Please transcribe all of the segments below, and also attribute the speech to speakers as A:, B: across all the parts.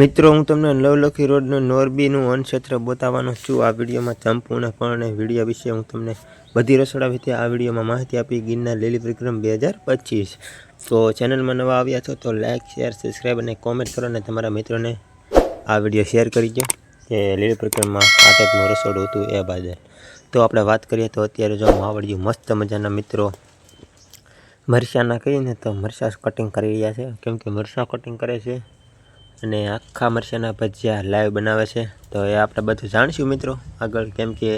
A: મિત્રો, હું તમને નવલખી રોડનું નોરબીનું વનક્ષેત્ર બતાવવાનો છું. આ વિડીયોમાં સંપૂર્ણપણે વીડિયો વિશે હું તમને બધી રસોડા વિશે આ વિડીયોમાં માહિતી આપી ગિરનાર લીલી વિક્રમ બે હજાર પચીસ. તો ચેનલમાં નવા આવ્યા છો તો લાઇક શેર સબસ્ક્રાઈબ અને કોમેન્ટ કરો અને તમારા મિત્રોને આ વીડિયો શેર કરી દો કે લીલી વિક્રમમાં આ ટાઈપનું રસોડું હતું એ બાદ તો આપણે વાત કરીએ તો અત્યારે જો માવડિયું મસ્ત મજાના મિત્રો મરચાંના કહીએ ને તો મરચાં કટિંગ કરી રહ્યા છે. કેમ કે મરચાં કટિંગ કરે છે. અને આખા મરચાંના ભજીયા લાઈવ બનાવે છે. તો એ આપણે બધું જાણીશું મિત્રો. આગળ કેમ કે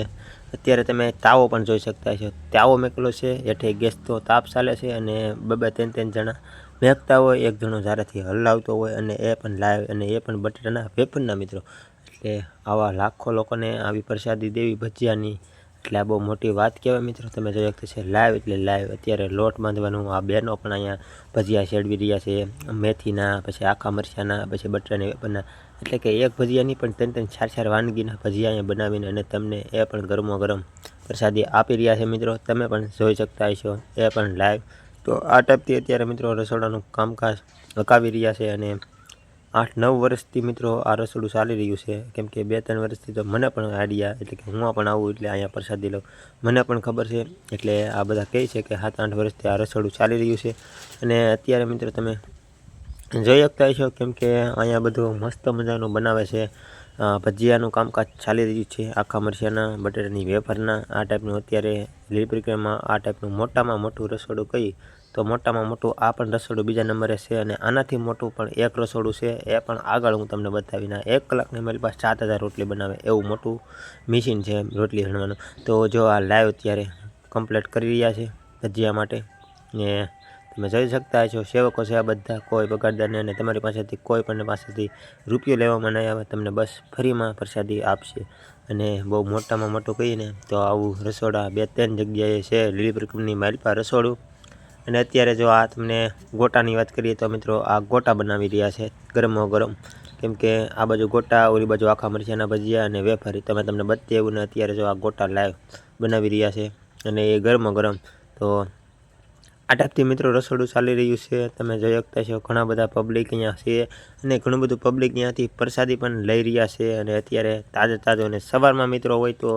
A: અત્યારે તમે તાવો પણ જોઈ શકતા છો તાવો મેકલો છે, હેઠે ગેસ તો તાપ ચાલે છે અને બબે ત્રણ ત્રણ જણા મેકતા હોય, એક જણો જારેથી હલાવતો હોય અને એ પણ લાઈવ અને એ પણ બટેટાના વેપરના મિત્રો. એટલે આવા લાખો લોકોને આવી પ્રસાદી દેવી ભજીયાની એટલે આ બહુ મોટી વાત કહેવાય મિત્રો. તમે જોઈ શકતા છે લાઈવ એટલે લાઈવ અત્યારે લોટ બાંધવાનું, આ બેનો પણ અહીંયા ભજીયા શેડવી રહ્યા છે, મેથીના, પછી આખા મરચાંના, પછી બટાટાની વેપરના એટલે કે એક ભજીયાની પણ ત્રણ ત્રણ ચાર ચાર વાનગીના ભજીયા અહીંયા બનાવીને અને તમને એ પણ ગરમો ગરમ પ્રસાદી આપી રહ્યા છે મિત્રો. તમે પણ જોઈ શકતા હશો, એ પણ લાઈવ તો આ ટાઈપથી અત્યારે મિત્રો રસોડાનું કામકાજ હકાવી રહ્યા છે અને આઠ નવ વર્ષથી મિત્રો આ રસોડું ચાલી રહ્યું છે. કેમ કે બે ત્રણ વર્ષથી તો મને પણ આઈડિયા, એટલે કે હું પણ આવું એટલે અહીંયા પ્રસાદી લઉં. મને પણ ખબર છે, એટલે આ બધા કહે છે કે સાત આઠ વર્ષથી આ રસોડું ચાલી રહ્યું છે. અને અત્યારે મિત્રો તમે જોઈ શકતા છો કેમ કે અહીંયા બધું મસ્ત મજાનું બનાવે છે. ભજીયાનું કામકાજ ચાલી રહ્યું છે. આખા મરચાના, બટેટાની વેફરના, આ ટાઈપનું અત્યારે લીલી પ્રક્રિયામાં આ ટાઈપનું મોટામાં મોટું રસોડું કહી તો મોટામાં મોટું આ પણ રસોડું બીજા નંબરે છે અને આનાથી મોટું પણ એક રસોડું છે. એ પણ આગળ હું તમને બતાવીને એક કલાકની મારી પાસે સાત હજાર રોટલી બનાવે એવું મોટું મશીન છે રોટલી હણવાનું તો જો આ લાઈવ અત્યારે કમ્પ્લીટ કરી રહ્યા છે ભજીયા માટે. ને તમે જઈ શકતા છો સેવકો છે આ બધા, કોઈ બગાડદાર નહીં અને તમારી પાસેથી કોઈ પણ પાસેથી રૂપિયો લેવામાં નહીં આવે, તમને બસ ફ્રીમાં પ્રસાદી આપશે. અને બહુ મોટામાં મોટું કહીને તો આવું રસોડા બે ત્રણ જગ્યાએ છે. લીલી પ્રકૃતિની માલપા રસોડું અને અત્યારે જો આ તમને ગોટાની વાત કરીએ તો મિત્રો આ ગોટા બનાવી રહ્યા છે, ગરમો ગરમ. કેમ કે આ બાજુ ગોટા, ઓલી બાજુ આખા મરચાંના ભજીયા અને વેફરી. તમે તમને એવું ને અત્યારે જો આ ગોટા લાઈવ બનાવી રહ્યા છે અને એ ગરમો ગરમ. તો આ ટાઈપથી મિત્રો રસોડું ચાલી રહ્યું છે. તમે જોઈ શકતા છો ઘણા બધા પબ્લિક અહીંયા છે અને ઘણું બધું પબ્લિક ત્યાંથી પ્રસાદી પણ લઈ રહ્યા છે અને અત્યારે તાજો તાજો અને સવારમાં મિત્રો હોય તો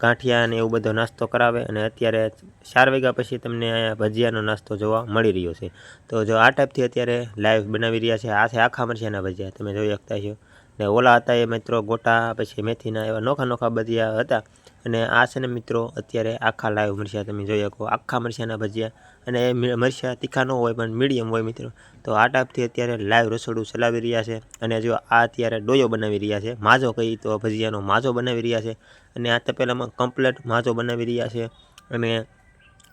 A: ગાંઠિયા અને એવું બધો નાસ્તો કરાવે અને અત્યારે ચાર વાગ્યા પછી તમને અહીંયા ભજીયાનો નાસ્તો જોવા મળી રહ્યો છે. તો જો આ ટાઈપથી અત્યારે લાઈવ બનાવી રહ્યા છે. આ છે આખા મરચાંના ભજીયા. તમે જોઈ શકતા છો ને ઓલા હતા એ મિત્રો ગોટા, પછી મેથીના એવા નોખા નોખા ભજીયા હતા. અને આ છે ને મિત્રો અત્યારે આખા લાઈવ મરચાં. તમે જોઈ શકો આખા મરચાંના ભજીયા. અને એ મરચાં તીખા ન હોય પણ મીડિયમ હોય મિત્રો. તો આ ટાઈપથી અત્યારે લાઈવ રસોડું ચલાવી રહ્યા છે અને જો આ અત્યારે ડોયો બનાવી રહ્યા છે, માજો કહી તો ભજીયાનો માજો બનાવી રહ્યા છે અને આ તપેલામાં કમ્પ્લેટ માજો બનાવી રહ્યા છે અને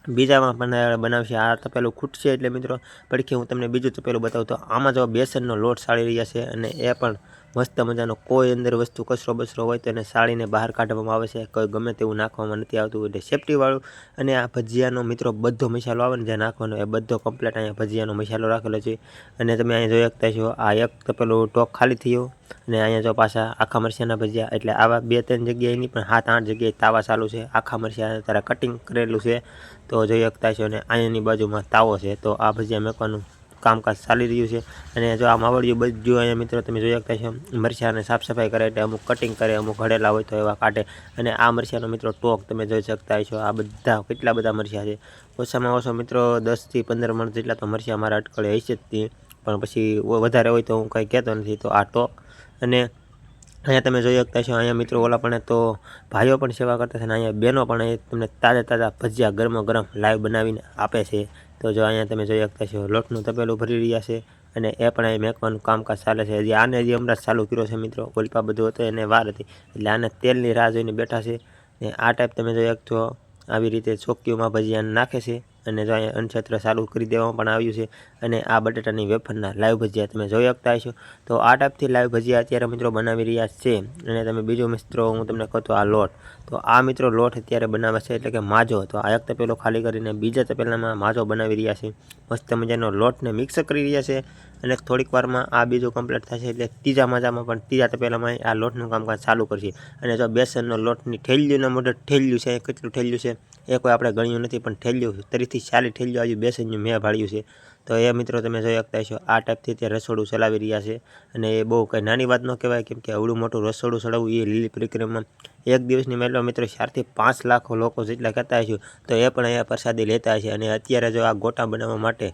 A: બીજામાં પણ બનાવશે. આ તપેલું ખૂટશે એટલે મિત્રો, પડખે હું તમને બીજું તપેલું બતાવું તો આમાં જો બેસનનો લોટ સાળી રહ્યા છે અને એ પણ મસ્ત મજાનો કોઈ અંદર વસ્તુ કચરો બચરો હોય તો એને સાળીને બહાર કાઢવામાં આવે છે. કોઈ ગમે તેવું નાખવામાં નથી આવતું, એટલે સેફટીવાળું અને આ ભજીયાનો મિત્રો બધો મસાલો આવે ને જે નાખવાનો, એ બધો કમ્પ્લેટ અહીંયા ભજીયાનો મસાલો રાખેલો છે. અને તમે અહીંયા જોઈ શકતા છો, આ એક તપેલું ટોક ખાલી થયો. અને અહીંયા જો પાછા આખા મરસિયાના ભજીયા, એટલે આવા બે ત્રણ જગ્યાએ નહીં, પણ સાત આઠ જગ્યાએ તાવા ચાલુ છે. આખા મરસિયા તારા કટિંગ કરેલું છે. તો જોઈ શકતા છો અને અહીંયાની બાજુમાં તાવો છે. તો આ ભજીયા મેકવાનું કામકાજ ચાલી રહ્યું છે. અને જો આ માવડિયું બધું અહીંયા મિત્રો તમે જોઈ શકતા છો, મરચાને સાફ સફાઈ કરે એટલે અમુક કટિંગ કરે, અમુક ઘડેલા હોય તો એવા કાઢે. અને આ મરચાનો મિત્રો ટોક તમે જોઈ શકતા છો, આ બધા, કેટલા બધા મરચા છે. ઓછામાં ઓછો મિત્રો દસથી પંદર મણ જેટલા તો મરચા મારા અટકળે હશે જ તે. પણ પછી વધારે હોય તો હું કંઈ કહેતો નથી, તો આ ટોક. અને અહીંયા તમે જોઈ શકતા છો, અહીંયા મિત્રો ઓલા પણ તો ભાઈઓ પણ સેવા કરતા છે અને અહીંયા બહેનો પણ તમને તાજા તાજા ભજીયા ગરમા ગરમ લાઈવ બનાવીને આપે છે. તો જો અહીંયા તમે જોઈ શકતા છો, લોટનું તપેલું ભરી રહ્યા છે અને એ પણ અહીં મેકવાનું કામકાજ ચાલે છે. હજી આને હજી હમણાં ચાલુ કર્યો છે મિત્રો, ઓલપા બધું હતું, એને વાર હતી. એટલે આને તેલની રાહ જોઈને બેઠા છે ને આ ટાઈપ તમે જોઈ શકશો, આવી રીતે ચોકીઓમાં ભજીયાને નાખે છે અને જો અહીંયા અનક્ષેત્ર ચાલુ કરી દેવામાં પણ આવ્યું છે અને આ બટેટાની વેફરના લાઈવ ભજીયા તમે જોઈ શકતા હશો. તો આ ટાઈપથી લાઈવ ભજીયા અત્યારે મિત્રો બનાવી રહ્યા છે અને તમે બીજો મિત્રો, હું તમને કહું તો આ લોટ. તો આ મિત્રો લોટ અત્યારે બનાવે છે, એટલે કે માજો. તો આ એક તપેલો ખાલી કરીને બીજા તપેલામાં માજો બનાવી રહ્યા છે. મસ્ત મજાનો લોટને મિક્સ કરી રહ્યા છે અને થોડીક વારમાં આ બીજું કમ્પ્લીટ થશે એટલે ત્રીજા માજામાં પણ ત્રીજા તપેલામાં આ લોટનું કામકાજ ચાલુ કરશે. અને જો બેસનનો લોટની ઠેલ્યુંના મોઢે ઠેલ્યું છે, કેટલું ઠેલ્યું છે, એ કોઈ આપણે ગણ્યું નથી, પણ ઠેલ્યું ત્રીસથી ચાલી ઠેલ્યું, આજે બેસનનું મેં ભાળ્યું છે. તો એ મિત્રો તમે જોઈ શકતા છો આ ટાઈપથી તે રસોડું ચલાવી રહ્યા છે. અને એ બહુ કંઈ નાની વાત ન કહેવાય, કેમ કે આવડું મોટું રસોડું ચડાવવું એ લીલી પરિક્રમા એક દિવસની મહિલા મિત્રો ચારથી પાંચ લાખ લોકો જેટલા કરતા હશું, તો એ પણ અહીંયા પ્રસાદી લેતા હશે. અને અત્યારે જો આ ગોટા બનાવવા માટે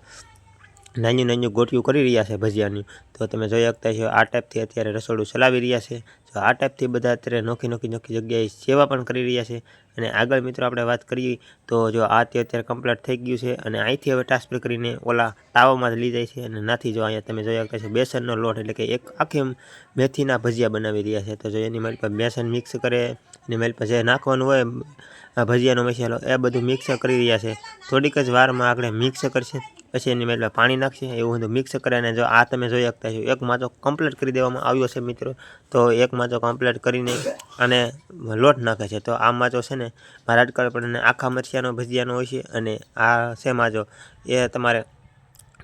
A: નાની નાની ગોટીઓ કરી રહ્યા છે ભજીયાની. તો તમે જોઈ શકતા છો આ ટાઈપથી અત્યારે રસોડું ચલાવી રહ્યા છે. તો આ ટાઈપથી બધા અત્યારે નોખી નોખી નોખી જગ્યાએ સેવા પણ કરી રહ્યા છે. અને આગળ મિત્રો આપણે વાત કરીએ, તો જો આ તે અત્યારે કમ્પ્લીટ થઈ ગયું છે અને અહીંથી હવે ટ્રાન્સફર કરીને ઓલા તાવામાં લઈ જાય છે અને નાથી જો અહીંયા તમે જોઈ શકતા છો બેસનનો લોટ એટલે કે એક આખી મેથીના ભજીયા બનાવી રહ્યા છે. તો જો એની મારી પર બેસન મિક્સ કરે અને મારી પાસે જે નાખવાનું હોય ભજીયાનો મસાલો, એ બધું મિક્સ કરી રહ્યા છે. થોડીક જ વારમાં આગળ મિક્સ કરશે. પછી એની એટલે પાણી નાખશે એવું બધું મિક્સ કરે અને જો આ તમે જોઈ શકતા છો, એક માચો કમ્પ્લીટ કરી દેવામાં આવ્યો છે મિત્રો. તો એક માચો કમ્પ્લીટ કરીને અને લોટ નાખે છે. તો આ માચો છે ને, મારા અટકળ પણ આખા મરચાંનો ભજીયાનો હોય છે અને આ છે માચો. એ તમારે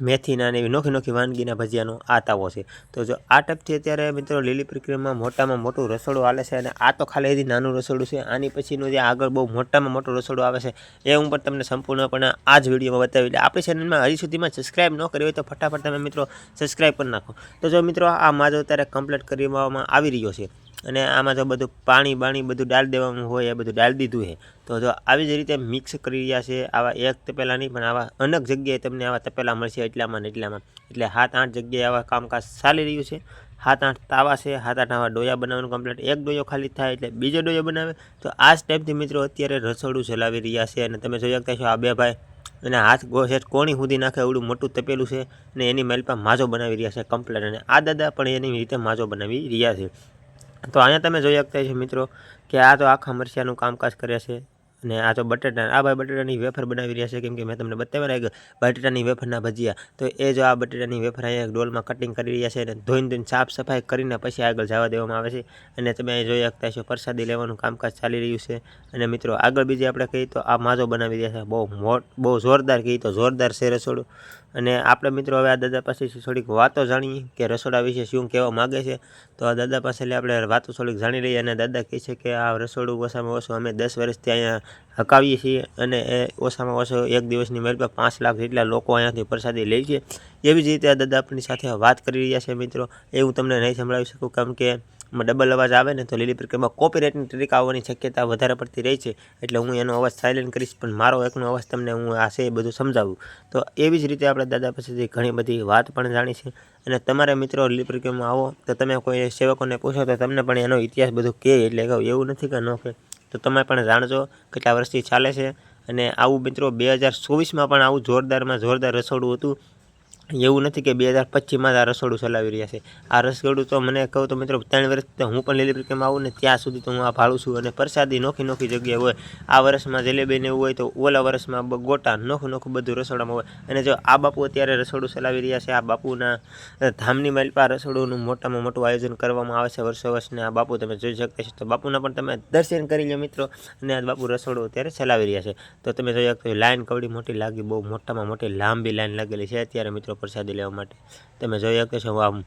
A: મેથીના અને એવી નોખી નોખી વાનગીના ભજીયાનો આ તાવો છે. તો જો આ ટાઈપથી અત્યારે મિત્રો લીલી પ્રક્રિયામાં મોટામાં મોટું રસોડું હાલે છે અને આ તો ખાલી હજી નાનું રસોડું છે. આની પછીનું જે આગળ બહુ મોટામાં મોટું રસોડું આવે છે એ હું પણ તમને સંપૂર્ણપણે આ જ વિડીયોમાં બતાવી એટલે આપણી ચેનલમાં હજી સુધીમાં સબસ્ક્રાઈબ ન કરી હોય તો ફટાફટ તમે મિત્રો સબસ્ક્રાઈબ કરી નાખો. તો જો મિત્રો આ માજો અત્યારે કમ્પ્લીટ કરવામાં આવી રહ્યો છે. અને આમાં જો બધું પાણી બાણી બધું ડાળી દેવાનું હોય, એ બધું ડાળી દીધું છે, તો જો આવી જ રીતે મિક્સ કરી રહ્યા છે, આવા એક તપેલા નહીં, પણ આવા અનેક જગ્યાએ તમને આવા તપેલા મળશે એટલામાં ને એટલામાં. એટલે સાત આઠ જગ્યાએ આવા કામકાજ ચાલી રહ્યું છે. સાત આઠ તાવા છે, સાત આઠ આવા ડોયા બનાવવાનું કમ્પ્લીટ એક ડોયો ખાલી થાય એટલે બીજો ડોયો બનાવે. તો આ જ ટાઈપથી મિત્રો અત્યારે રસોડું ચલાવી રહ્યા છે અને તમે જોઈ શકતા છો આ બે ભાઈ અને હાથ ગોસેટ કોણી સુધી નાખે એવડું મોટું તપેલું છે અને એની મેલપા માજો બનાવી રહ્યા છે કમ્પ્લેટ અને આ દાદા પણ એની રીતે માજો બનાવી રહ્યા છે. તો અહીંયા તમે જોઈ શકતા છો મિત્રો કે આ તો આખા મરસિયાનું કામકાજ કરે છે અને આ તો બટેટા, આ ભાઈ બટેટાની વેફર બનાવી રહ્યા છે, કેમ કે મેં તમને બતાવ્યા એક બટેટાની વેફરના ભજીયા. તો એ જો આ બટેટાની વેફર અહીંયા ડોલમાં કટિંગ કરી રહ્યા છે અને ધોઈને ધોઈને સાફ સફાઈ કરીને પછી આગળ જવા દેવામાં આવે છે. અને તમે અહીં જોઈ શકતા છો પ્રસાદી લેવાનું કામકાજ ચાલી રહ્યું છે. અને મિત્રો આગળ બીજી આપણે કહીએ તો આ માજો બનાવી રહ્યા છે. બહુ મોટ, બહુ જોરદાર કહીએ તો જોરદાર છે રસોડું. અને આપણે મિત્રો હવે આ દાદા પાસેથી થોડીક વાતો જાણીએ કે રસોડા વિશે શું કહેવા માગે છે. તો આ દાદા પાસેથી આપણે વાતો થોડીક જાણી લઈએ અને દાદા કહે છે કે આ રસોડું ઓછામાં ઓછું અમે દસ વર્ષથી અહીંયા હકાવીએ છીએ અને એ ઓછામાં ઓછો એક દિવસની મેળ પર પાંચ લાખ જેટલા લોકો અહીંયાથી પ્રસાદી લે છે. એવી જ રીતે આ દાદા આપણી સાથે વાત કરી રહ્યા છે મિત્રો. એ હું તમને નહીં સંભળાવી શકું. કેમ કે ડબલ અવાજ આવે ને તો લીલી પ્રક્રિયામાં કોપીરાઇટની ટ્રીક આવવાની શક્યતા વધારે પડતી રહી છે. એટલે હું એનો અવાજ સાયલેન્ટ કરીશ, પણ મારો એકનો અવાજ તમને હું આ છે એ બધું સમજાવું. તો એવી જ રીતે આપણે દાદા પાસેથી ઘણી બધી વાત પણ જાણી છે. અને તમારા મિત્રો લીલી પ્રક્રિયામાં આવો, તો તમે કોઈ સેવકોને પૂછો તો તમને પણ એનો ઇતિહાસ બધું કહે એટલે કહું, એવું નથી કે ન કહે. તો તમે પણ જાણજો કેટલા વર્ષથી ચાલે છે. અને આવું મિત્રો બે હજાર ચોવીસમાં પણ આવું જોરદારમાં જોરદાર રસોડું હતું. એવું નથી કે બે હજાર પચીસમાં આ રસોડું ચલાવી રહ્યા છે. આ રસોડું તો મને કહું તો મિત્રો ત્રણ વર્ષ હું પણ લીલી પ્રક્રિયામાં આવું ને ત્યાં સુધી તો હું આ ભાડું છું અને પ્રસાદી નોખી નોખી જગ્યા હોય. આ વર્ષમાં જલેબીને એવું હોય તો ઓલા વર્ષમાં ગોટા નોખું નોખું બધું રસોડામાં હોય. અને જો આ બાપુ અત્યારે રસોડું ચલાવી રહ્યા છે, આ બાપુના ધામની માલપા રસોડુંનું મોટામાં મોટું આયોજન કરવામાં આવે છે વર્ષો વર્ષને. આ બાપુ તમે જોઈ શકતા છો. તો બાપુના પણ તમે દર્શન કરી લો મિત્રો અને આ બાપુ રસોડું અત્યારે ચલાવી રહ્યા છે. તો તમે જોઈ શકતો લાઈન કવડી મોટી લાગી, બહુ મોટામાં મોટી લાંબી લાઈન લાગેલી છે અત્યારે મિત્રો. પ્રસાદી લેવા માટે. તમે જોઈ શકો છો આમ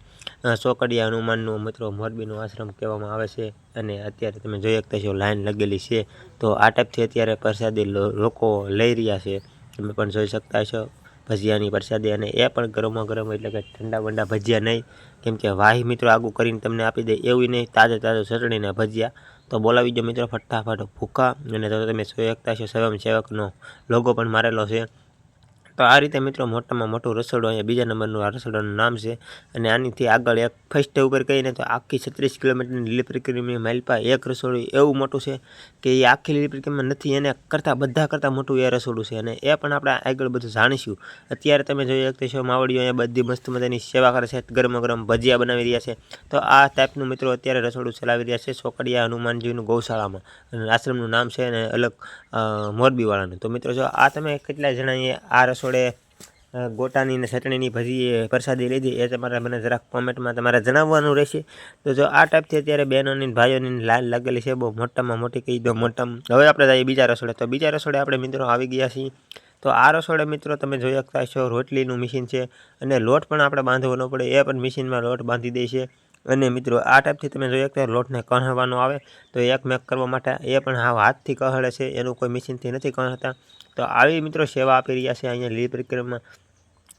A: ચોકડીયા હનુમાનનું મિત્રો મોરબીનો આશ્રમ કહેવામાં આવે છે અને અત્યારે તમે જોઈ શકતા છો લાઈન લગેલી છે. તો આ ટાઈપથી અત્યારે પ્રસાદી લોકો લઈ રહ્યા છે. તમે પણ જોઈ શકતા છો ભજીયાની પ્રસાદી અને એ પણ ગરમા ગરમ એટલે કે ઠંડા બંડા ભજીયા નહીં. કેમ કે વાહી મિત્રો આગું કરીને તમને આપી દે એવું નહીં, તાજે તાજો ચટણીને ભજીયા. તો બોલાવી દો મિત્રો ફટાફટ ભૂખા અને તમે જોઈ શકતા છો સ્વયંસેવકનો લોગો પણ મારેલો છે. તો આ રીતે મિત્રો મોટામાં મોટું રસોડું અહીંયા બીજા નંબરનું આ રસોડાનું નામ છે. અને આનીથી આગળ એક ફર્સ્ટ ઉપર કહીને તો આખી છત્રીસ કિલોમીટરની લીલી પ્રક્રિયામાં માઇલપા એક રસોડું એવું મોટું છે કે એ આખી લીલી પ્રક્રિયામાં નથી, એને કરતાં બધા કરતાં મોટું એ રસોડું છે. અને એ પણ આપણે આગળ બધું જાણીશું. અત્યારે તમે જોઈ શકતા છો માવડીઓ અહીંયા બધી મસ્ત મજાની સેવા કરે છે, ગરમ ગરમ ભજીયા બનાવી રહ્યા છે. તો આ ટાઈપનું મિત્રો અત્યારે રસોડું ચલાવી રહ્યા છે ચોકડીયા હનુમાનજીનું ગૌશાળામાં. અને આશ્રમનું નામ છે અને અલગ મોરબીવાળાનું. તો મિત્રો જો આ તમે કેટલા જણાએ આ રસોડું રસોડે ગોટાની ને ચટણીની ભજી પ્રસાદી લીધી. એ તમારે મને જરાક કોમેન્ટમાં તમારે જણાવવાનું રહેશે. તો જો આ ટાઈપથી અત્યારે બહેનોની ભાઈઓની લાલ લાગેલી છે, બહુ મોટામાં મોટી કહી દો, મોટમ. હવે આપણે જઈએ બીજા રસોડે. તો બીજા રસોડે આપણે મિત્રો આવી ગયા છીએ. તો આ રસોડે મિત્રો તમે જોઈ શકતા છો રોટલીનું મશીન છે અને લોટ પણ આપણે બાંધવો ન પડે. એ પણ મશીનમાં લોટ બાંધી દે છે. અને મિત્રો આ ટાઈપથી તમે જોઈ શકતા લોટને કણવાનો આવે. તો એક મેક કરવા માટે એ પણ હા હાથથી કહળે છે. એનું કોઈ મશીનથી નથી કહળતા તો આવી મિત્રો સેવા આપી રહ્યા છે અહીંયા લીલી પ્રક્રિયામાં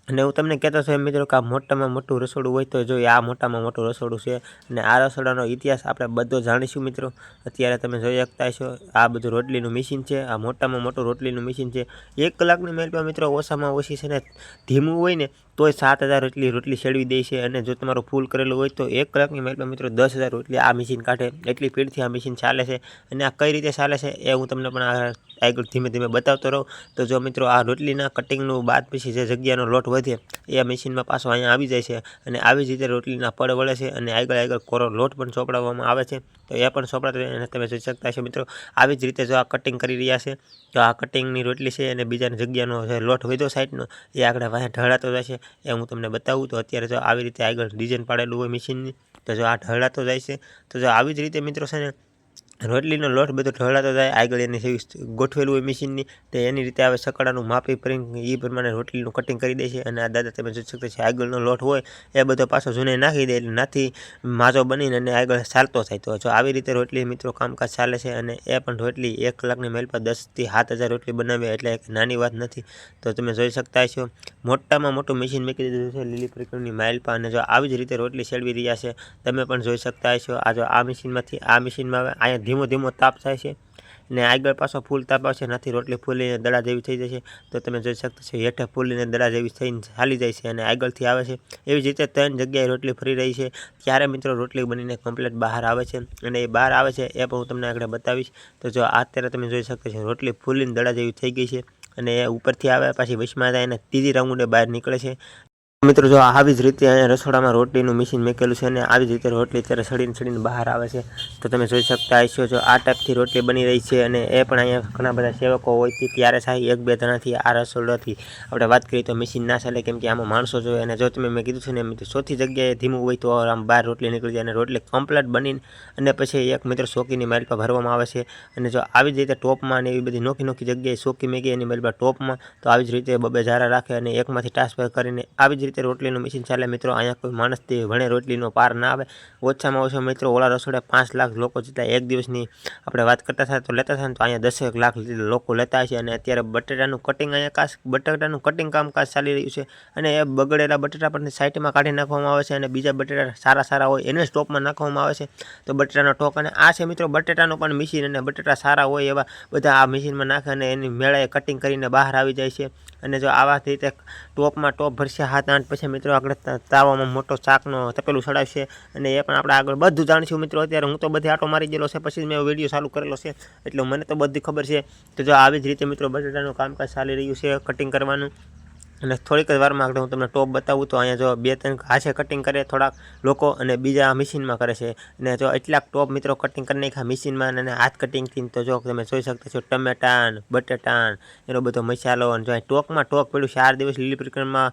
A: અને હું તમને કહેતો છું એમ મિત્રો કે આ મોટામાં મોટું રસોડું હોય તો જોઈએ આ મોટામાં મોટું રસોડું છે. અને આ રસોડાનો ઇતિહાસ આપણે બધો જાણીશું મિત્રો. અત્યારે તમે જોઈ શકતા છો આ બધું રોટલીનું મશીન છે, આ મોટામાં મોટું રોટલીનું મશીન છે. એક કલાકની મેલ પર મિત્રો ઓછામાં ઓછી છે ને, ધીમું હોય ને તોય સાત હજાર રોટલી રોટલી શેડવી દે છે અને જો તમારું ફૂલ કરેલું હોય તો એક કલાકની મેટમાં મિત્રો દસ હજાર રોટલી આ મશીન કાઢે. એટલી સ્પીડથી આ મશીન ચાલે છે અને આ કઈ રીતે ચાલે છે એ હું તમને પણ આ આગળ ધીમે ધીમે બતાવતો રહું. તો જો મિત્રો આ રોટલીના કટિંગનું બાદ પછી જે જગ્યાનો લોટ વધે એ મશીનમાં પાછો અહીંયા આવી જાય છે અને આવી જ રીતે રોટલીના પડ વળે છે અને આગળ આગળ કોરો લોટ પણ ચોપડાવવામાં આવે છે. તો એ પણ અને તમે જોઈ શકતા છો મિત્રો, આવી જ રીતે જો આ કટિંગ કરી રહ્યા છે, તો આ કટિંગની રોટલી છે અને બીજાની જગ્યાનો જે લોટ વધ્યો સાઈડનો, એ આગળ વાંહે ઢળાતો જાય છે. એ હું તમને બતાવું, તો અત્યારે જો આવી રીતે આગળ ડિઝાઇન પાડેલું હોય મશીનની તો જો આ ઢળાતો જાય છે. તો જો આવી જ રીતે મિત્રો છે ને રોટલીનો લોટ બધો ઢળાતો જાય, આગળ એની સેવી ગોઠવેલું હોય મશીનની તે એની રીતે આવે સકડાનું માપી ફરી એ પ્રમાણે રોટલીનું કટિંગ કરી દે છે. અને આ દાદા તમે જોઈ શકતા છે, આગળનો લોટ હોય, એ બધો પાછો જૂને નાખી દે એટલે નાથી માજો બનીને અને આગળ ચાલતો થાય. તો જો આવી રીતે રોટલી મિત્રો કામકાજ ચાલે છે અને એ પણ રોટલી એક કલાકની મેલ પર દસથી સાત હજાર રોટલી બનાવે એટલે એક નાની વાત નથી. તો તમે જોઈ શકતા છો મોટામાં મોટું મશીન મૂકી દીધું છે લીલી પરિક્રમની માઇલ પર. અને જો આવી જ રીતે રોટલી શેડવી રહ્યા છે, તમે પણ જોઈ શકતા છો આ જો આ મશીનમાંથી આ મશીનમાં આવે, અહીંયા ધીમો ધીમો તાપ થાય છે ને આગળ પાછો ફૂલ તાપ આવશે નથી રોટલી ફૂલીને દડા જેવી થઈ જશે. તો તમે જોઈ શકતા છો, હેઠે ફૂલીને દડા જેવી થઈને ચાલી જાય છે અને આગળથી આવે છે. એવી જ રીતે ત્રણ જગ્યાએ રોટલી ફરી રહી છે. ત્યારે મિત્રો રોટલી બનીને કમ્પ્લીટ બહાર આવે છે અને એ બહાર આવે છે એ પણ હું તમને આગળ બતાવીશ. તો જો અત્યારે તમે જોઈ શકો છો, રોટલી ફૂલીને દડા જેવી થઈ ગઈ છે અને એ ઉપરથી આવે પછી વચમાં એને અને ત્રીજી રાઉન્ડે બહાર નીકળે છે. મિત્રો, જો આવી જ રીતે અહીંયા રસોડામાં રોટલીનું મશીન મૂકેલું છે અને આવી જ રીતે રોટલી અત્યારે સડીને સડીને બહાર આવે છે, તો તમે જોઈ શકતા હશો, જો આ ટાઈપથી રોટલી બની રહી છે અને એ પણ અહીંયા ઘણા બધા સેવકો હોય છે ત્યારે સાહેબ એક બે જણાથી આ રસોડાથી આપણે વાત કરીએ તો મશીન ના ચાલે, કેમ કે આમાં માણસો જોઈએ અને જો તમે મેં કીધું છે ને મિત્રો ચોથી જગ્યાએ ધીમું હોય તો આમ બહાર રોટલી નીકળી જાય અને રોટલી કમ્પ્લીટ બનીને અને પછી એક મિત્રો સોકીની મેલ પર ભરવામાં આવે છે અને જો આવી જ રીતે ટોપમાં અને એવી બધી નોખી નોખી જગ્યાએ સોકી મેગી એની મેલ પર ટોપમાં, તો આવી જ રીતે બબે ઝારા રાખે અને એકમાંથી ટ્રાન્સફર કરીને આવી જ રીતે રોટલીનું મશીન ચાલે. મિત્રો, અહીંયા કોઈ માણસથી ભણે રોટલીનો પાર ના આવે. ઓછામાં ઓછો, મિત્રો, ઓલા રસોડે પાંચ લાખ લોકો જેટલા એક દિવસની આપણે વાત કરતા થાય તો લેતા થાય તો અહીંયા દસેક લાખ લોકો લેતા છે અને અત્યારે બટેટાનું કટિંગ અહીંયા કાસ બટેટાનું કટિંગ કામકાજ ચાલી રહ્યું છે. અને એ બગડેલા બટેટા પણ સાઈડમાં કાઢી નાખવામાં આવે છે અને બીજા બટેટા સારા સારા હોય એને સ્ટોપમાં નાખવામાં આવે છે. તો બટેટાનો ટોક અને આ છે મિત્રો, બટેટાનું પણ મશીન અને બટેટા સારા હોય એવા બધા આ મશીનમાં નાખે અને એની મેળાએ કટિંગ કરીને બહાર આવી જાય છે. અને જો આવા રીતે ટોપમાં ટોપ ભરશે હાથ આઠ પછી મિત્રો આગળ તાવામાં મોટો શાકનો તપેલું ચડાવશે અને એ પણ આપણે આગળ બધું જાણીશું મિત્રો. અત્યારે હું તો બધી આટો મારી ગયેલો છે, પછી મેં વીડિયો ચાલુ કરેલો છે, એટલે મને તો બધી ખબર છે. તો જો આવી જ રીતે મિત્રો બટાટાનું કામકાજ ચાલી રહ્યું છે કટિંગ કરવાનું. અને થોડીક જ વારમાં આગળ હું તમને ટોપ બતાવું, તો અહીંયા જો બે ત્રણ હાથે કટિંગ કરે થોડાક લોકો અને બીજા મશીનમાં કરે છે. અને જો એટલાક ટોપ મિત્રો કટિંગ કરી નાખ્યા મશીનમાં અને હાથ કટિંગથી તો જો તમે જોઈ શકતા છો ટમેટાન બટેટાન એનો બધો મસાલો અને જો ટોકમાં ટોક પડ્યું ચાર દિવસ લીલી પ્રક્રમમાં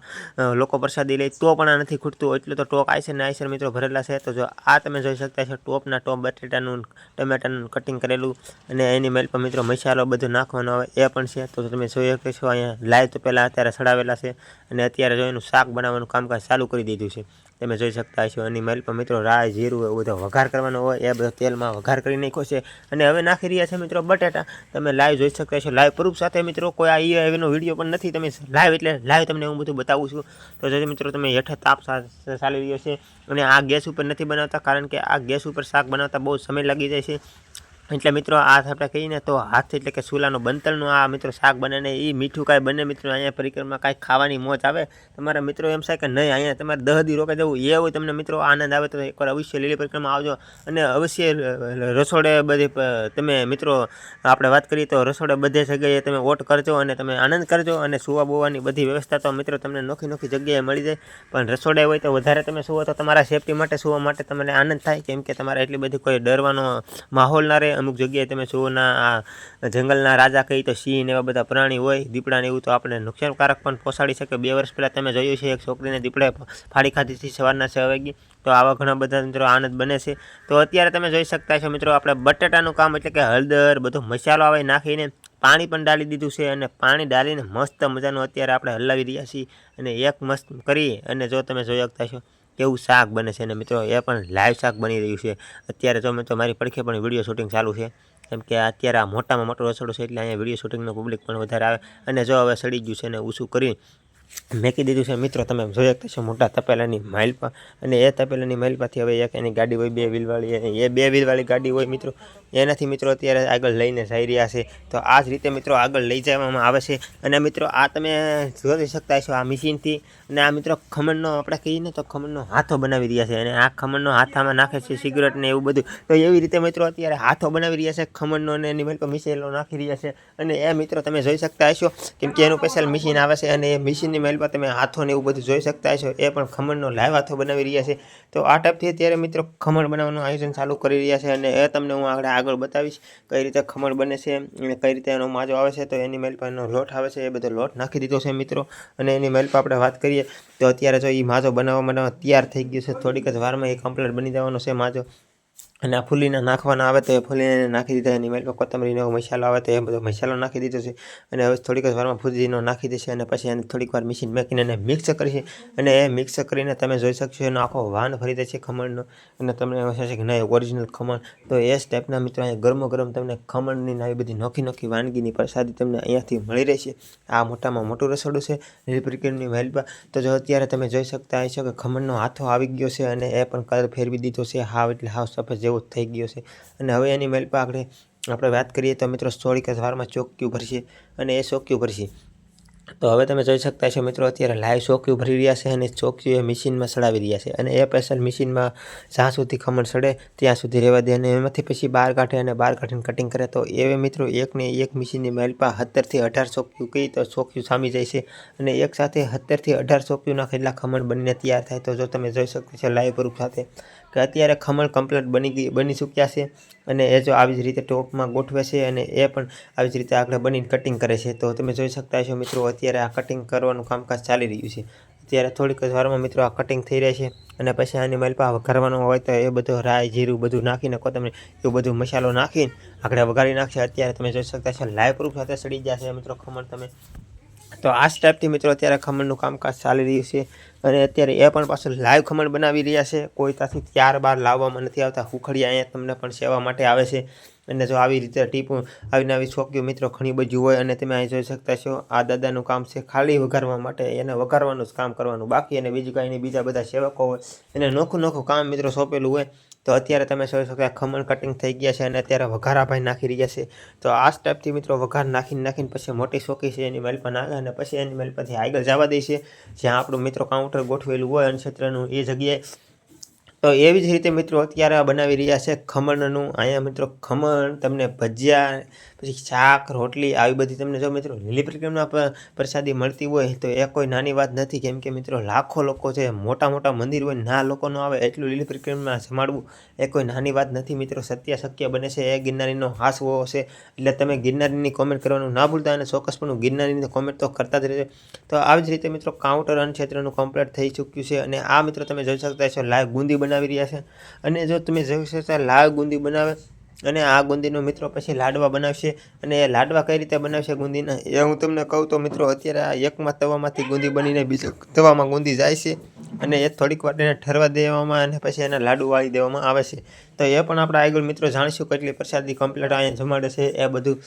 A: લોકો પ્રસાદી લે તો પણ આ નથી ખૂટતું, એટલું તો ટોક આયસર ને આયસર મિત્રો ભરેલા છે. તો જો આ તમે જોઈ શકતા છો ટોપના ટોપ બટેટાનું ટમેટાનું કટિંગ કરેલું અને એની મેલ પર મિત્રો મસાલો બધો નાખવાનો આવે એ પણ છે. તો તમે જોઈ શકો છો અહીંયા લાઈવ તો પહેલાં અત્યારે સડાવેલા છે અને અત્યારે જો એનું શાક બનાવવાનું કામકાજ ચાલુ કરી દીધું છે. તમે જોઈ શકતા હશો અને મારી પણ મિત્રો રાય જીરું, એવું બધો વઘાર કરવાનો હોય, એ બધો તેલમાં વઘાર કરી નાખ્યો છે. અને હવે નાખી રહ્યા છે મિત્રો બટેટા. તમે લાઈવ જોઈ શકતા હશો લાઈવ પ્રૂફ સાથે મિત્રો કોઈ આ એનો વીડિયો પણ નથી. તમે લાઈવ એટલે લાઈવ તમને હું બધું બતાવું છું. તો જો મિત્રો તમે હેઠળ તાપ ચાલી રહ્યો છે અને આ ગેસ ઉપર નથી બનાવતા, કારણ કે આ ગેસ ઉપર શાક બનાવતા બહુ સમય લાગી જાય છે. એટલે મિત્રો આ આપણે કહીને તો હાથ એટલે કે સુલાનું બંતલનું આ મિત્રો શાક બને ને એ મીઠું કાંઈ બને મિત્રો, અહીંયા પરિક્રમા કાંઈ ખાવાની મોજ આવે. તમારા મિત્રો એમ થાય કે નહીં, અહીંયા તમારે દહ દી રોકાઈ જવું, એ હોય તમને મિત્રો આનંદ આવે તો એકવાર અવશ્ય લીલી પરિક્રમા આવજો. અને અવશ્ય રસોડે બધી તમે મિત્રો, આપણે વાત કરીએ તો રસોડે બધે જગ્યાએ તમે વોટ કરજો અને તમે આનંદ કરજો અને સુવા બોવાની બધી વ્યવસ્થા તો મિત્રો તમને નોખી નોખી જગ્યાએ મળી જાય. પણ રસોડે હોય તો વધારે તમે સુવો તો તમારા સેફટી માટે, સુવા માટે તમને આનંદ થાય. કેમ કે તમારે એટલી બધી કોઈ ડરવાનો માહોલ ના રહે અમુક જગ્યાએ તમે સુવોના આ જંગલના રાજા કહી તો સિંહ એવા બધા પ્રાણી હોય દીપડાને એવું તો આપણે નુકસાનકારક પણ પહોંચાડી શકે બે વર્ષ પહેલાં તમે જોયું છે, એક છોકરીને દીપડે ફાડી ખાધીથી સવારના છ વાગી. તો આવા ઘણા બધા મિત્રો આનંદ બને છે. તો અત્યારે તમે જોઈ શકતા છો મિત્રો, આપણે બટેટાનું કામ એટલે કે હળદર, બધો મસાલો આવે નાખીને પાણી પણ ડાલી દીધું છે અને પાણી ડાલીને મસ્ત મજાનું અત્યારે આપણે હલાવી રહ્યા છીએ અને એક મસ્ત કરી અને જો તમે જોઈ શકતા છો કેવું શાક બને છે અને મિત્રો? એ પણ લાઈવ શાક બની રહ્યું છે. અત્યારે તો મેં તો મારી પડખે પણ વીડિયો શૂટિંગ ચાલુ છે. કેમ કે અત્યારે આ મોટામાં મોટો રસોડો છે એટલે અહીંયા વીડિયો શૂટિંગનું પબ્લિક પણ વધારે આવે. અને જો હવે સડી ગયું છે ને, ઊંચું કરી મેકી દીધું છે. મિત્રો, તમે જોઈ શકતા છો મોટા તપેલાની માઇલપા અને એ તપેલાની માઇલપાથી હવે એક એની ગાડી હોય, બે વ્હીલવાળી અને એ બે વ્હીલવાળી ગાડી હોય મિત્રો. એનાથી મિત્રો અત્યારે આગળ લઈને જઈ રહ્યા છે. તો આ જ રીતે મિત્રો આગળ લઈ જવામાં આવે છે. અને મિત્રો, આ તમે જોઈ શકતા છો આ મશીનથી. અને આ મિત્રો ખમણનો, આપણે કહીએ ને તો ખમણનો હાથો બનાવી રહ્યા છે. અને આ ખમણનો હાથામાં નાખે છે સિગરેટ ને એવું બધું. તો એવી રીતે મિત્રો અત્યારે હાથો બનાવી રહ્યા છે, ખમણનો અને એની મેલ પર મિસાઇલો નાખી રહ્યા છે. અને એ મિત્રો તમે જોઈ શકતા હશો. કેમ કે એનું સ્પેશિયલ મશીન આવે છે અને એ મશીનની મેલ પર તમે હાથોને એવું બધું જોઈ શકતા છો એ પણ ખમણનો લાઈવ હાથો બનાવી રહ્યા છે. તો આ ટાઈપથી અત્યારે મિત્રો ખમણ બનાવવાનું આયોજન ચાલુ કરી રહ્યા છે અને એ તમને હું આગળ આગળ બતાવીશ કઈ રીતે ખમણ બને છે અને કઈ રીતે એનો માજો આવે છે. તો એની મેલ પર એનો લોટ આવે છે. એ બધો લોટ નાખી દીધો છે મિત્રો. અને એની મેલ પર આપણે વાત કરીએ તો અત્યારે જો એ માજો બનાવવા માટે તૈયાર થઈ ગયો છે. થોડીક જ વારમાં એ કમ્પ્લીટ બની જવાનો છે માજો. અને આ ફૂલીના નાખવાના આવે તો એ ફૂલીને નાખી દીધા એની પર કોથમરીનો મસાલો આવે તો એ બધો મસાલો નાખી દીધો છે. અને હવે થોડીક વારમાં ફૂદીનો નાખી દેશે અને પછી એને થોડીક વાર મશીન મેકીને એને મિક્સ કરીશે. અને એ મિક્સ કરીને તમે જોઈ શકશો એનો આખો વાન ફરી દે છે ખમણનો. અને તમને એમ થશે કે ના ઓરિજિનલ ખમણ. તો એ સ્ટેપના મિત્રો અહીંયા ગરમો ગરમ તમને ખમણની આવી બધી નોખી નોખી વાનગીની પ્રસાદી તમને અહીંયાથી મળી રહેશે. આ મોટામાં મોટું રસોડું છે લીલપ્રિકેટની વેલપા તો જો અત્યારે તમે જોઈ શકતા હશો કે ખમણનો હાથો આવી ગયો છે અને એ પણ કલર ફેરવી દીધો છે. હાવ એટલે હાવ સફેદ જેવો જ થઈ ગયો છે. અને હવે એની મેલ પર આપણે આપણે વાત કરીએ તો મિત્રો થોડીક કે વારમાં ચોક્યું ભરશે અને એ ચોક્યું ભરશે. તો હવે તમે જોઈ શકતા છો મિત્રો અત્યારે લાઈવ ચોક્યું ભરી રહ્યા છે અને ચોક્યું એ મશીનમાં સડાવી રહ્યા છે. અને એ સ્પેશિયલ મશીનમાં જ્યાં સુધી ખમણ સડે ત્યાં સુધી રહેવા દે અને એમાંથી પછી બહાર કાઢે અને બહાર કાઢીને કટિંગ કરે. તો એવે મિત્રો એકને એક મશીનની મેલપા સત્તરથી અઢાર ચોક્યું કહી તો ચોક્યું સામી જાય છે. અને એક સાથે સત્તરથી અઢાર ચોક્યુંના કેટલા ખમણ બનીને તૈયાર થાય તો જો તમે જોઈ શકો છો લાઈવ પ્રૂફ સાથે. કે અત્યારે ખમણ કમ્પ્લીટ બની ગઈ, બની ચૂક્યા છે અને એ જો આવી જ રીતે ટોપમાં ગોઠવે છે અને એ પણ આવી જ રીતે આગળ બનીને કટિંગ કરે છે. તો તમે જોઈ શકતા છો મિત્રો, અત્યારે આ કટિંગ કરવાનું કામકાજ ચાલી રહ્યું છે. અત્યારે થોડીક જ વારમાં મિત્રો આ કટિંગ થઈ રહે છે અને પછી આની મલપા વઘારવાનો હોય તો એ બધું રાઈ, જીરું બધું નાખીને કોથમરી એવું બધું મસાલો નાખીને આગળ વઘારી નાખશે. અત્યારે તમે જોઈ શકતા છો લાઈવ પ્રૂફ સાથે સડી જશે મિત્રો ખમણ તમે. તો આ જ ટાઈપથી મિત્રો અત્યારે ખમણનું કામકાજ ચાલી રહ્યું છે અને અત્યારે એ પણ પાછું લાઈવ ખમણ બનાવી રહ્યા છે. કોઈ ત્યાંથી ત્યારબાદ લાવવામાં નથી આવતા. હુખડિયા અહીંયા તમને પણ સેવા માટે આવે છે. અને જો આવી રીતે ટીપ આવીને આવી છોકરીઓ મિત્રો ઘણી બધી હોય અને તમે અહીં જોઈ શકતા છો, આ દાદાનું કામ છે ખાલી વઘારવા માટે. એને વઘારવાનું જ કામ કરવાનું બાકી. અને બીજું કાંઈ બીજા બધા સેવકો હોય. એને નોખું નોખું કામ મિત્રો સોંપેલું હોય. તો અત્યારે તમે જોઈ શકો ખમણ કટિંગ થઈ ગયા છે અને અત્યારે વઘારા ભાઈ નાખી રહ્યા છે. તો આ સ્ટેપથી મિત્રો વઘાર નાખીને નાખીને પછી મોટી શોકી છે એની મેલ પર નાખે અને પછી એની મેલ પરથી આગળ જવા દે છે. જ્યાં આપણું મિત્રો કાઉન્ટર ગોઠવેલું હોય અનક્ષેત્રનું એ જગ્યાએ. તો એવી જ રીતે મિત્રો અત્યારે બનાવી રહ્યા છે ખમણનું. અહીંયા મિત્રો ખમણ, તમને ભજીયા પછી શાક, રોટલી, આવી બધી તમને જો મિત્રો લીલી પરિક્રમા પ્રસાદી મળતી હોય તો એ કોઈ નાની વાત નથી. કેમ કે મિત્રો લાખો લોકો છે, મોટા મોટા મંદિર હોય ના લોકો ન આવે એટલું લીલી પરિક્રમા જમાડવું એ કોઈ નાની વાત નથી મિત્રો. સત્ય શક્ય બને છે, એ ગિરનારીનો હાસવો છે એટલે તમે ગિરનારીની કોમેન્ટ કરવાનું ના ભૂલતા અને ચોક્કસપણું ગિરનારીની કોમેન્ટ તો કરતા જ રહેજો. તો આવી જ રીતે મિત્રો કાઉન્ટર અનક્ષેત્રનું કમ્પ્લીટ થઈ ચૂક્યું છે અને આ મિત્રો તમે જોઈ શકતા છો લાઈવ ગુંદી બનાવી રહ્યા છે. અને જો તમે જોઈ શકતા લાઈવ ગુંદી બનાવે અને આ ગુંદીનો મિત્રો પછી લાડવા બનાવશે. અને એ લાડવા કઈ રીતે બનાવશે ગુંદીના? એ હું તમને કહું તો મિત્રો, અત્યારે આ એકમાં તવામાંથી ગુંદી બનીને બીજા તવામાં ગુંદી જાય છે. અને એ થોડીક વાર એને ઠરવા દેવામાં અને પછી એના લાડુ વાળી દેવામાં આવે છે. તો એ પણ આપણે આગળ મિત્રો જાણીશું કેટલી પ્રસાદી કમ્પ્લીટ અહીંયા જમાડે છે, એ બધું.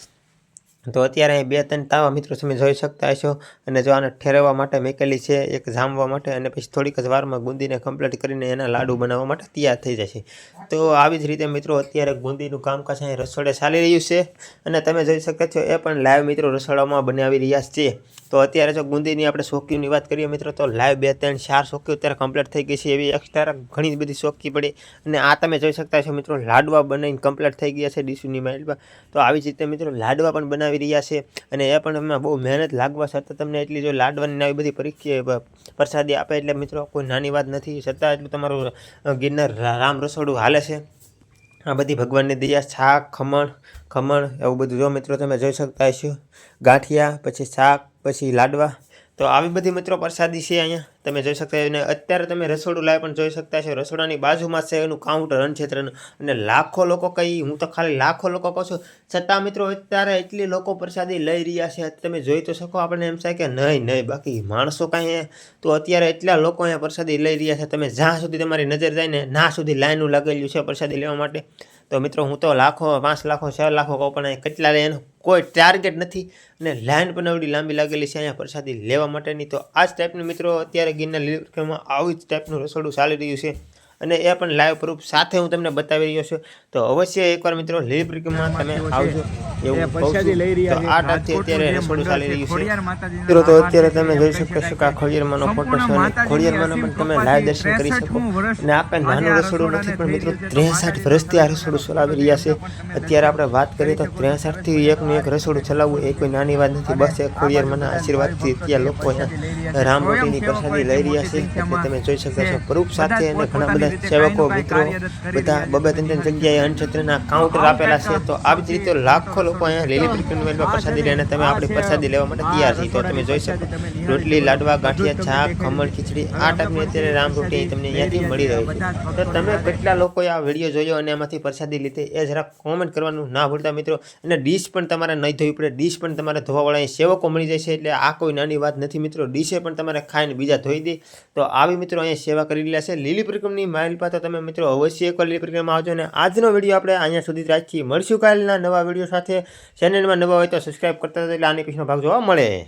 A: તો અત્યારે અહીં બે ત્રણ તાવા મિત્રો તમે જોઈ શકતા હશો. અને જો આને ઠેરવવા માટે મેકેલી છે, એક જામવા માટે અને પછી થોડીક જ વારમાં ગુંદીને કમ્પ્લીટ કરીને એના લાડુ બનાવવા માટે તૈયાર થઈ જશે. તો આવી જ રીતે મિત્રો અત્યારે ગુંદીનું કામકાજ અહીં રસોડે ચાલી રહ્યું છે. અને તમે જોઈ શકો છો એ પણ લાઈવ મિત્રો રસોડામાં બનાવી રહ્યા છે. તો અત્યારે જો ગુંદીની આપણે શોકીઓની વાત કરીએ મિત્રો, તો લાઈવ બે ત્રણ ચાર શોકીઓ અત્યારે કમ્પ્લીટ થઈ ગઈ છે. એવી એક્સ્ટ્રા ઘણી બધી શોકી પડી. અને આ તમે જોઈ શકતા છો મિત્રો, લાડવા બનાવીને કમ્પ્લીટ થઈ ગયા છે ડીશુની માઇલમાં તો આવી જ રીતે મિત્રો લાડવા પણ બનાવી રહ્યા છે અને એ પણ એમાં બહુ મહેનત લાગવા છતાં તમને એટલી જો લાડવાની આવી બધી પરીક્ષા પ્રસાદી આપે એટલે મિત્રો કોઈ નાની વાત નથી. છતાં એટલું તમારું ગિરનાર રામ રસોડું હાલે છે. આ બધી ભગવાનની દયા શાક ખમણ ખમણ, એવું બધું જો મિત્રો તમે જોઈ શકતા હશો. ગાંઠિયા, પછી શાક, પછી લાડવા. તો આવી બધી મિત્રો પ્રસાદી છે અહીંયા. તમે જોઈ શકતા અને અત્યારે તમે રસોડું લાઈવ પણ જોઈ શકતા છો રસોડાની બાજુમાં છે એનું કાઉન્ટર રણક્ષેત્રનું અને લાખો લોકો કહી હું તો ખાલી લાખો લોકો કહું છું. છતાં મિત્રો અત્યારે એટલી લોકો પ્રસાદી લઈ રહ્યા છે. તમે જોઈ તો શકો આપણને એમ થાય કે નહીં નહીં, બાકી માણસો કાંઈ તો અત્યારે એટલા લોકો અહીંયા પ્રસાદી લઈ રહ્યા છે. તમે જ્યાં સુધી તમારી નજર જાય ને ના સુધી લાઈનું લાગેલું છે પ્રસાદી લેવા માટે. તો મિત્રો હું તો લાખો, પાંચ લાખો, છ લાખો કહું પણ કેટલા લે એનો? કોઈ ટાર્ગેટ નથી અને લાઈન પણ આવડી લાંબી લાગેલી છે અહીંયા પ્રસાદી લેવા માટેની. તો આ જ ટાઈપનું મિત્રો અત્યારે ગિરનાર લીલી પરિક્રમામાં આવી જ ટાઈપનું રસોડું ચાલી રહ્યું છે. અને એ પણ લાઈવ પ્રૂફ સાથે હું તમને બતાવી રહ્યો છું. તો અવશ્ય એકવાર મિત્રો લીલી પરિક્રમામાં તમે આવજો. એવું. તો આ ટાઈપથી અત્યારે રસોડું ચાલી રહ્યું છે. મિત્રો તો અત્યારે તમે જોઈ શકો છો કે આ ખોડિયારમાંનો ફોટો છે અને ખોડિયારમાંના પણ તમે લાઈવ દર્શન કરી શકો. અને આ કંઈ નાનું રસોડું નથી પણ મિત્રો ત્રેસઠ વર્ષથી આ રસોડું ચલાવી રહ્યા છે. અત્યારે આપણે વાત કરીએ તો ત્રેસઠથી એકનું એક રસોડું ચલાવવું એ કોઈ નાની વાત નથી. બસ એ ખોડિયારમાંના આશીર્વાદથી અત્યારે લોકો રામ રોટીની પ્રસાદી લઈ રહ્યા છે. એટલે તમે જોઈ શકો છો. પ્રૂફ સાથે અને ઘણા બધા સેવકો મિત્રો બધા બબે ત્રણ ત્રણ જગ્યાએ અન્નક્ષેત્રના કાઉન્ટર આપેલા છે તો આવી જ રીતે લાખો લોકો અહીંયા લીલી પરિક્રમામાં પ્રસાદી લઈને તમે આપણી પ્રસાદી લેવા માટે તૈયાર છે. તો તમે જોઈ શકો. રોટલી લાડવા ગાંઠિયા છાક ખમણ ખીચડી આ ટાઈપની અત્યારે રામ રોટી તમને અહીંયાથી મળી રહી છે. તો તમે કેટલા લોકોએ આ વીડિયો જોયો અને એમાંથી પ્રસાદી લીધી એ જરા કોમેન્ટ કરવાનું ના ભૂલતા મિત્રો. અને ડીશ પણ તમારે નહીં ધોવી પડે. ડીશ પણ તમારે ધોવાવાળા સેવકો મળી જાય છે એટલે આ કોઈ નાની વાત નથી મિત્રો. ડીશે પણ તમારે ખાઈને બીજા ધોઈ દે. તો આવી મિત્રો અહીંયા સેવા કરી રહ્યા છે. લીલી પ્રક્રમની માઇલ તો તમે મિત્રો અવશ્ય એક લીલી પ્રક્રમમાં આવજો. અને આજનો વીડિયો આપણે અહીંયા સુધી જ રાખીએ. મળશું કાલના નવા વીડિયો સાથે. ચેનલમાં નવા હોય તો સબસ્ક્રાઈબ કરતા એટલે આની પછીનો ભાગ જોવા મળે.